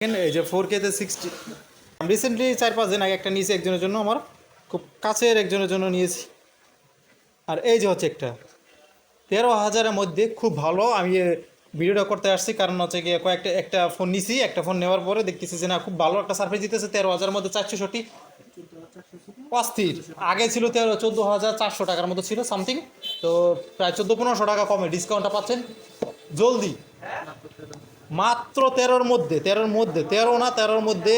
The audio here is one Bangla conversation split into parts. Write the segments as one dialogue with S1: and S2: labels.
S1: এই যে ফোর কেতে সিক্সটি রিসেন্টলি চার পাঁচ দিন আগে একটা নিয়েছি একজনের জন্য, আমার খুব কাছের একজনের জন্য নিয়েছি। আর এই যে হচ্ছে একটা, তেরো হাজারের মধ্যে খুব ভালো। আমি ভিডিওটা করতে আসছি, কারণ হচ্ছে গিয়ে কয়েকটা, একটা ফোন নিছি, একটা ফোন নেওয়ার পরে দেখতেছি যে না, খুব ভালো একটা সার্ভিস দিতেছে তেরো হাজারের মধ্যে চারশো ষাটটি অস্থির। আগে ছিল তেরো, চোদ্দ হাজার চারশো টাকার মতো ছিল সামথিং তো প্রায় চোদ্দ, পনেরোশো টাকা কমে ডিসকাউন্টটা পাচ্ছেন। জলদি। মাত্র তেরোর মধ্যে তেরোর মধ্যে, তেরো না, তেরোর মধ্যে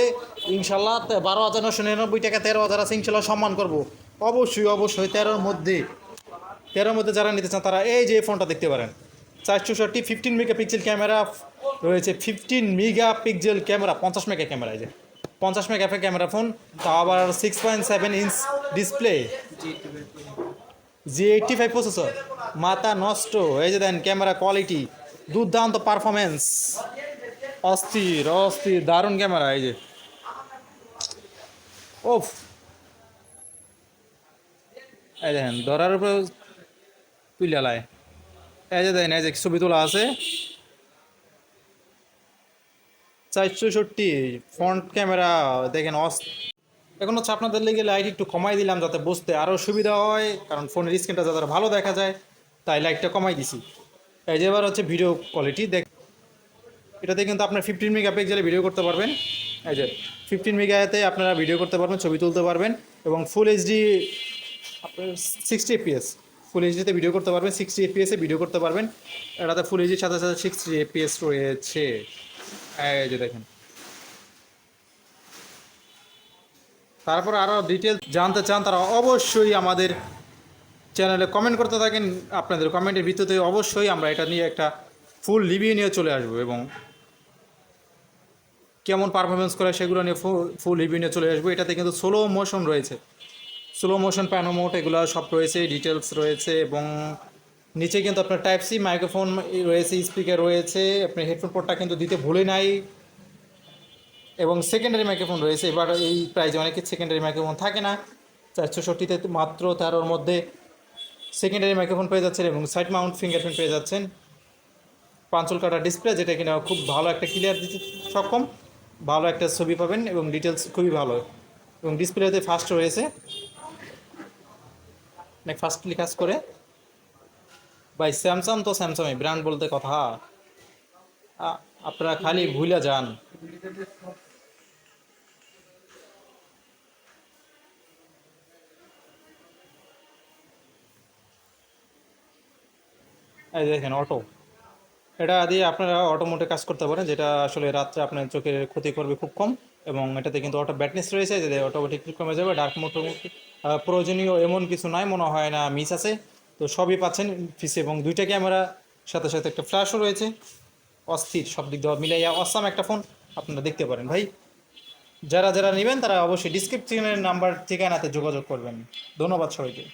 S1: ইনশাল্লাহ বারো হাজার নশো নিরানব্বই টাকা তেরো হাজার আছে, ইনশাল্লাহ সম্মান করব। অবশ্যই অবশ্যই তেরোর মধ্যে তেরোর মধ্যে যারা নিতে চান তারা এই যে ফোনটা দেখতে পারেন। চারশো ষাটটি ফিফটিন মেগা পিক্সেল ক্যামেরা রয়েছে ফিফটিন মেগা পিক্সেল ক্যামেরা পঞ্চাশ মেগা ক্যামেরা যে। পঞ্চাশ মেগা ক্যামেরা ফোন তাও আবার six point seven inch display G eighty five processor মাথা নষ্ট, এই যে দেন ক্যামেরা কোয়ালিটি দুর্দান্ত পারফরমেন্স অস্থির অস্থির, দারুণ ক্যামেরা এই যে। ওফ এই দেখেন, ধরার উপরে তুলে লায় এই যে দেখেন, এই যে ছবি তোলা আছে। চারশো ষট্টি ফ্রন্ট ক্যামেরা দেখেন, অস এখন হচ্ছে আপনাদের লেগে লাইট একটু কমাই দিলাম যাতে বুঝতে আরও সুবিধা হয়, কারণ ফোনের স্ক্রিনটা যাতে ভালো দেখা যায়, তাই লাইটটা কমাই দিছি। এই যে এবার হচ্ছে ভিডিও কোয়ালিটি দেখ এটাতে কিন্তু আপনার ফিফটিন মেগা পিক্সেলে ভিডিও করতে পারবেন। এই যে ফিফটিন মেগাতে আপনারা ভিডিও করতে পারবেন, ছবি তুলতে পারবেন এবং ফুল এইচডি আপনার সিক্সটি এফপিএস ফুল এইচডিতে ভিডিও করতে পারবেন সিক্সটি এফপিএসে ভিডিও করতে পারবেন। এটাতে ফুল এইচডির সাথে সাথে সিক্সটি এফপিএস রয়েছে। এই যে দেখেন। তারপর আরও ডিটেলস জানতে চান, তারা অবশ্যই আমাদের চ্যানেলে কমেন্ট করতে থাকেন, আপনাদের কমেন্টের ভিত্তিতে অবশ্যই আমরা এটা নিয়ে একটা ফুল রিভিউ নিয়ে চলে আসব এবং কেমন পারফরমেন্স করে সেগুলো নিয়ে ফুল রিভিউ নিয়ে চলে আসব। এটাতে কিন্তু স্লো মোশন রয়েছে। স্লো মোশন প্যানোমোট এগুলো সব রয়েছে ডিটেলস রয়েছে এবং নিচে কিন্তু আপনার টাইপ সি মাইক্রোফোন রয়েছে স্পিকার রয়েছে, আপনার হেডফোন পোর্টটা কিন্তু দিতে ভুলে নাই। এবং সেকেন্ডারি মাইক্রোফোন রয়েছে, এবার এই প্রাইজে অনেকে সেকেন্ডারি মাইক্রোফোন থাকে না। চারশো ষট্টিতে মাত্র তেরোর মধ্যে সেকেন্ডারি মাইক্রোফোন পেয়ে যাচ্ছেন এবং সাইড মাউন্ট ফিঙ্গারপ্রিন্ট পেয়ে যাচ্ছেন। পাঁচল কাটা ডিসপ্লে যেটা কিনা খুব ভালো একটা ক্লিয়ার দিতে সক্ষম। ভালো একটা ছবি পাবেন এবং ডিটেলস খুবই ভালো। এবং ডিসপ্লেতে ফাস্ট রয়েছে। অনেক ফাস্টলি কাজ করে। ভাই স্যামসাং তো স্যামসাংই ব্র্যান্ড বলতে কথা। আপনারা খালি ভুলে যান। এই দেখেন অটো এটা দিয়ে আপনারা অটো মোটে কাজ করতে পারেন, যেটা আসলে রাত্রে আপনার চোখের ক্ষতি করবে খুব কম এবং এটাতে কিন্তু অটো ব্যাটনেস রয়েছে, যে অটোমেটিক কমে যাবে ডার্ক মোড প্রয়োজনীয় এমন কিছু নাই, মনে হয় না মিস আছে। তো সবই পাচ্ছেন ফিসে এবং দুইটা ক্যামেরা সাথে সাথে একটা ফ্ল্যাশও রয়েছে। অস্থির, সব দিক দিয়ে মিলাইয়া অসাম একটা ফোন আপনারা দেখতে পারেন। ভাই, যারা যারা নেবেন তারা অবশ্যই ডিসক্রিপশনের নাম্বার ঠিকানাতে যোগাযোগ করবেন। ধন্যবাদ সবাইকে।